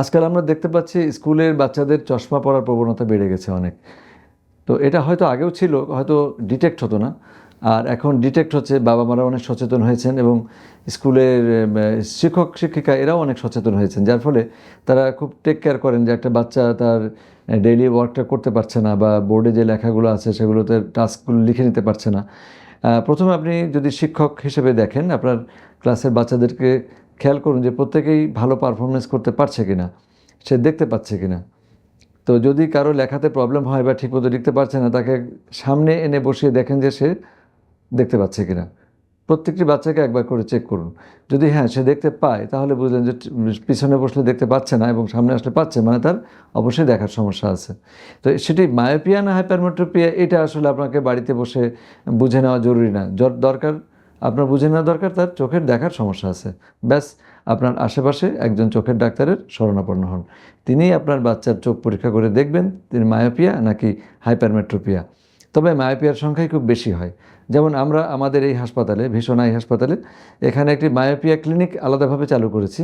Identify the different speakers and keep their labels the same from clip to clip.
Speaker 1: আজকাল আমরা দেখতে পাচ্ছি স্কুলের বাচ্চাদের চশমা পরার প্রবণতা বেড়ে গেছে অনেক। তো এটা হয়তো আগেও ছিল, হয়তো ডিটেক্ট হতো না। আর এখন ডিটেক্ট হচ্ছে বাবা মারা অনেক সচেতন হয়েছেন এবং স্কুলের শিক্ষক, শিক্ষিকা এরাও অনেক সচেতন হয়েছেন। যার ফলে তারা খুব টেক কেয়ার করেন যে একটা বাচ্চা তার ডেইলি ওয়ার্কটা করতে পারছে না বা বোর্ডে যে লেখাগুলো আছে সেগুলোতে টাস্কগুলো লিখে নিতে পারছে না। প্রথমে আপনি যদি শিক্ষক হিসেবে দেখেন, আপনার ক্লাসের বাচ্চাদেরকে খেয়াল করুন যে প্রত্যেকেই ভালো পারফরমেন্স করতে পারছে কিনা, সে দেখতে পাচ্ছে কিনা। তো যদি কারও লেখাতে প্রবলেম হয় বা ঠিকমতো লিখতে পারছে না, তাকে সামনে এনে বসিয়ে দেখেন যে সে দেখতে পাচ্ছে কিনা। প্রত্যেকটি বাচ্চাকে একবার করে চেক করুন। যদি হ্যাঁ সে দেখতে পায়, তাহলে বুঝলেন যে পিছনে বসলে দেখতে পাচ্ছে না এবং সামনে আসলে পাচ্ছে মানে তার অবশ্যই দেখার সমস্যা আছে। তো সেটি মায়োপিয়া না হাইপারমেট্রোপিয়া এটা আসলে আপনাকে বাড়িতে বসে বুঝে নেওয়া জরুরি না। দরকার আপনার বুঝে নেওয়া দরকার, তার চোখের দেখার সমস্যা আছে। ব্যাস, আপনার আশেপাশে একজন চোখের ডাক্তারের শরণাপন্ন হন। তিনিই আপনার বাচ্চার চোখ পরীক্ষা করে দেখবেন, তিনি মায়োপিয়া নাকি হাইপারমেট্রোপিয়া। তবে মায়োপিয়ার সংখ্যাই খুব বেশি হয়। যেমন আমরা আমাদের এই হাসপাতালে, ভীষণ আই হাসপাতালে, এখানে একটি মায়োপিয়া ক্লিনিক আলাদাভাবে চালু করেছি।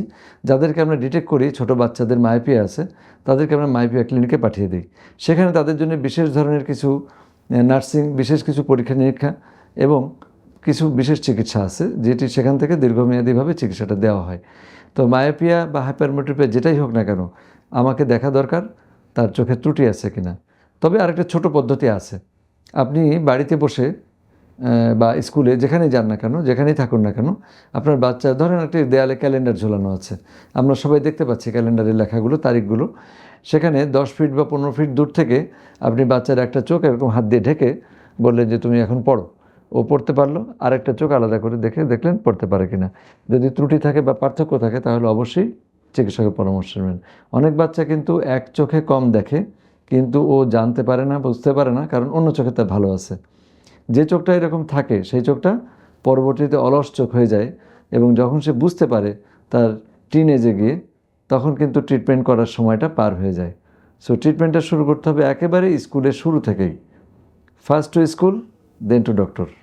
Speaker 1: যাদেরকে আমরা ডিটেক্ট করি, ছোট বাচ্চাদের মায়োপিয়া আছে, তাদেরকে আমরা মায়োপিয়া ক্লিনিকে পাঠিয়ে দিই। সেখানে তাদের জন্য বিশেষ ধরনের কিছু নার্সিং, বিশেষ কিছু পরীক্ষা নিরীক্ষা এবং কিছু বিশেষ চিকিৎসা আছে, যেটি সেখান থেকে দীর্ঘমেয়াদীভাবে চিকিৎসাটা দেওয়া হয়। তো মায়োপিয়া বা হাইপারমেট্রোপিয়া যেটাই হোক না কেন, আমাকে দেখা দরকার, তার চোখে ত্রুটি আছে কিনা। তবে আরেকটা ছোট পদ্ধতি আছে। আপনি বাড়িতে বসে বা স্কুলে যেখানেই যান না কেন, যেখানেই থাকুন না কেন, আপনার বাচ্চা, ধরেন একটি দেয়ালে ক্যালেন্ডার ঝোলানো আছে, আমরা সবাই দেখতে পাচ্ছি ক্যালেন্ডারের লেখাগুলো, তারিখগুলো। সেখানে দশ ফিট বা পনেরো ফিট দূর থেকে আপনি বাচ্চার একটা চোখ এরকম হাত দিয়ে ঢেকে বললেন যে, তুমি এখন পড়ো। ও পড়তে পারল, আরেকটা চোখ আলাদা করে দেখে দেখলেন পড়তে পারে কিনা। যদি ত্রুটি থাকে বা পার্থক্য থাকে, তাহলে অবশ্যই চিকিৎসকের পরামর্শ নেবেন। অনেক বাচ্চা কিন্তু এক চোখে কম দেখে, কিন্তু ও জানতে পারে না, বুঝতে পারে না, কারণ অন্য চোখে তার ভালো আছে। যে চোখটা এরকম থাকে, সেই চোখটা পরবর্তীতে অলস চোখ হয়ে যায় এবং যখন সে বুঝতে পারে তার টিনেজে গিয়ে, তখন কিন্তু ট্রিটমেন্ট করার সময়টা পার হয়ে যায়। সো ট্রিটমেন্টটা শুরু করতে হবে একেবারে স্কুলের শুরু থেকেই। First to school then to doctor